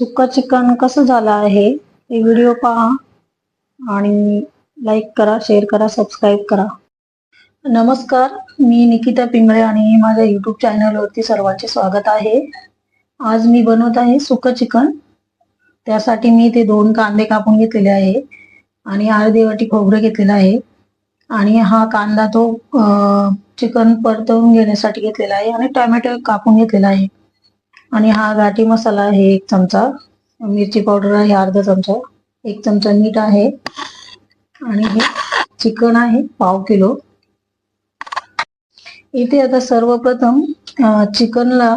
सुक्का चिकन कसं झालं आहे ते व्हिडिओ पहा आणि लाईक करा शेअर करा सबस्क्राईब करा. नमस्कार मी निकिता पिंगळे आणि माझ्या युट्यूब चॅनलवरती सर्वांचे स्वागत आहे. आज मी बनवत आहे सुकं चिकन. त्यासाठी मी ते दोन कांदे कापून घेतलेले आहे आणि अर्धी वाटी खोबरं घेतलेलं आहे. आणि हा कांदा तो चिकन परतवून घेण्यासाठी घेतलेला आहे आणि टोमॅटो कापून घेतलेला आहे. आणि हा घाटी मसाला आहे एक चमचा. मिरची पावडर आहे अर्धा चमचा. एक चमचा मीठ आहे. आणि हे चिकन आहे पाव किलो. इथे आता सर्वप्रथम चिकनला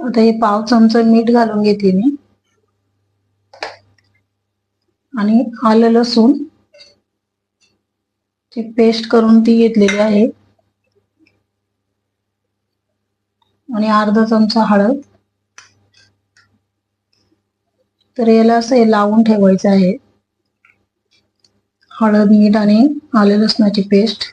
आता हे पाव चमचा मीठ घालून घेते मी. आणि आलं लसूण. ची पेस्ट करून ती घेतलेली आहे. आणि अर्धा चमचा हळद. तर याला असं हे लावून ठेवायचं आहे. हळद मीठ आणि आले लसणाची पेस्ट.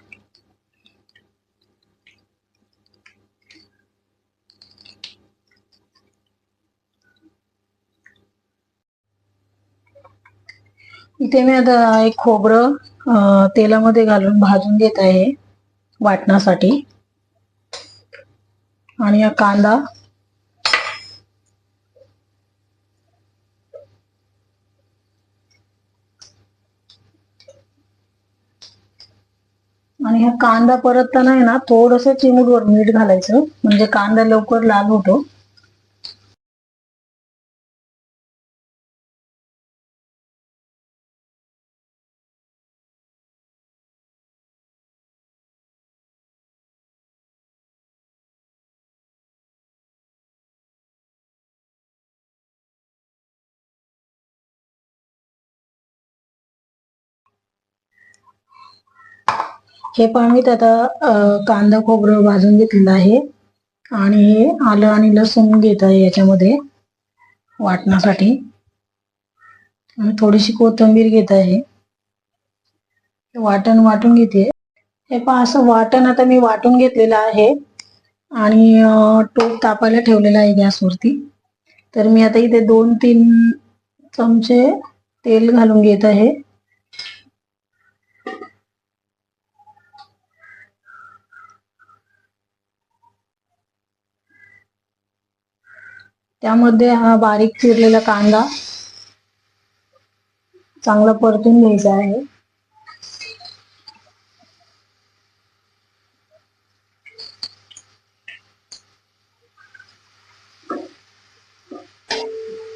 इथे मी आता एक खोबरं तेलामध्ये घालून भाजून घेत आहे वाटण्यासाठी. आणि हा कांदा आणि हा कांदा परतताना आहे ना थोडस चिमूटवर मीठ घालायचं. म्हणजे कांदा लवकर लाल होतो. हे पाणीत आता कांदा खोबरं भाजून घेतलेलं आहे. आणि हे आलं आणि लसूण घेत आहे याच्यामध्ये वाटण्यासाठी. आणि थोडीशी कोथिंबीर घेत आहे. वाटण वाटून घेते. हे पहा असं वाटण आता मी वाटून घेतलेलं आहे. आणि टोप तापायला ठेवलेला आहे गॅसवरती. तर मी आता इथे दोन तीन चमचे तेल घालून घेत आहे. त्यामध्ये हा बारीक चिरलेला कांदा चांगला परतून घ्यायचा आहे.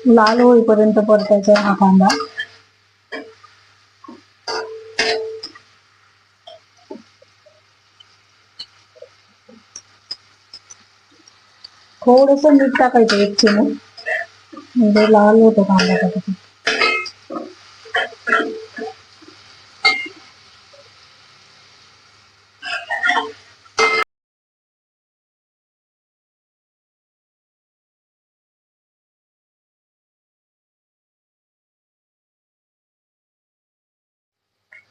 लाल होईपर्यंत परतायचा हा कांदा. थोडस मीठ टाकायचं एक चिमू म्हणजे लाल होतो कांदा त्याच्यात.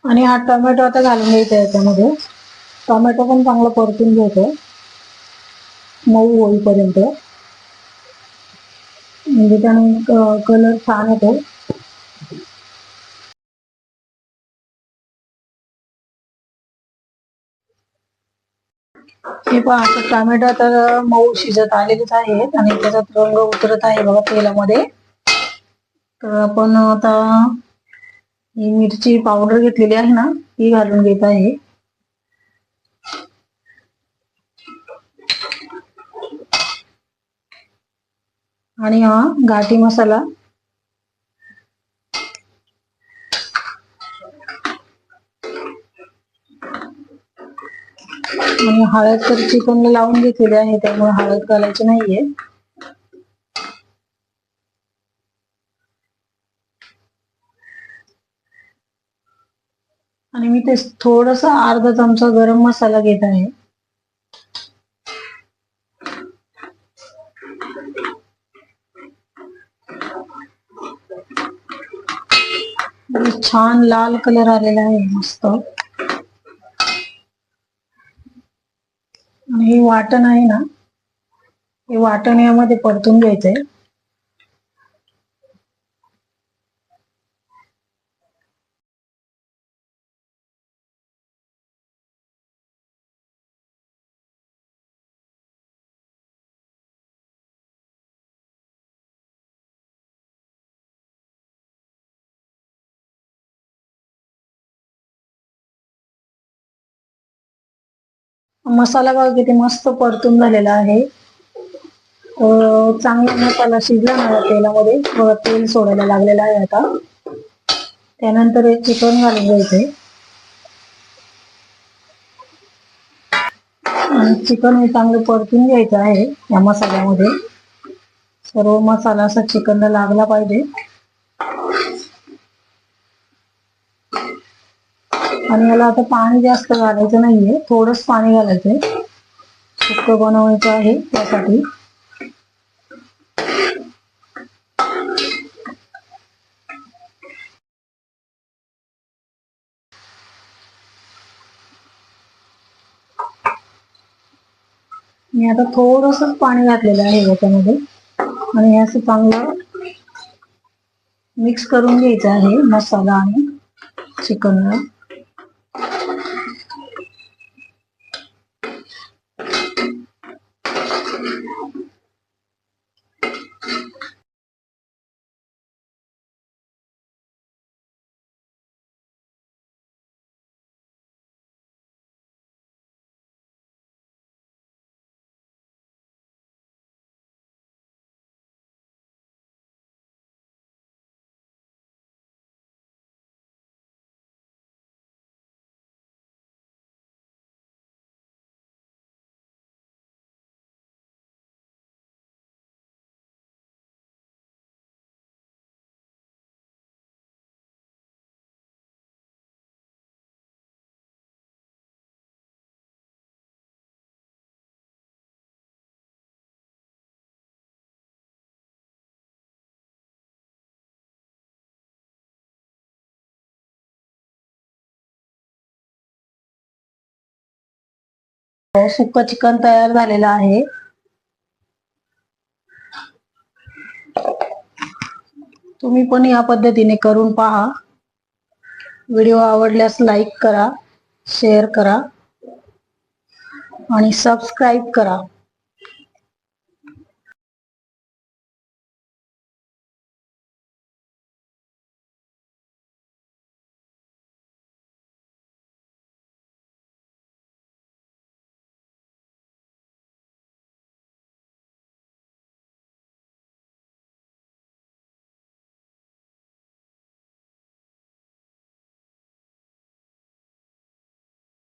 आणि हा टोमॅटो आता घालून घ्यायचा याच्यामध्ये. टोमॅटो पण चांगला परतून घ्यायचं मऊ होईपर्यंत. म्हणजे त्याने कलर छान येतो. हे पहा आता टोमॅटो आता मऊ शिजत आलेलेच आहेत आणि त्याच्यात रंग उतरत आहे बघा तेलामध्ये. तर आपण आता ही मिरची पावडर घेतलेली आहे ना ती घालून घेत आहे. आणि हा घाटी मसाला. आणि हळद तर चिकनला लावून घेतलेली आहे त्यामुळे हळद घालायची नाहीये. आणि मी ते थोडस अर्धा चमचा गरम मसाला घेत आहे आणि छान लाल कलर आलेला आहे मस्त. आणि हे वाटण आहे ना हे वाटण यामध्ये परतून घ्यायचंय. मसाला बघा किती मस्त परतून झालेला आहे. चांगला मसाला शिजला ना तेलामध्ये. बघा तेल सोडायला लागलेला आहे आता. त्यानंतर हे चिकन घालून घ्यायचे चिकन हे चांगलं परतून घ्यायचं आहे या मसाल्यामध्ये. सर्व मसाला असा चिकनला लागला पाहिजे. आणि याला आता पाणी जास्त घालायचं नाहीये. थोडंच पाणी घालायचंय. सुक्क बनवायचं आहे त्यासाठी. मी आता थोडस पाणी घातलेलं आहे याच्यामध्ये. आणि हे असं चांगलं मिक्स करून घ्यायचं आहे मसाला आणि चिकनला. सुक्क चिकन तयार झालेलं आहे. तुम्ही पण या पद्धतीने करून पहा. व्हिडिओ आवडल्यास लाईक करा शेअर करा आणि सबस्क्राईब करा.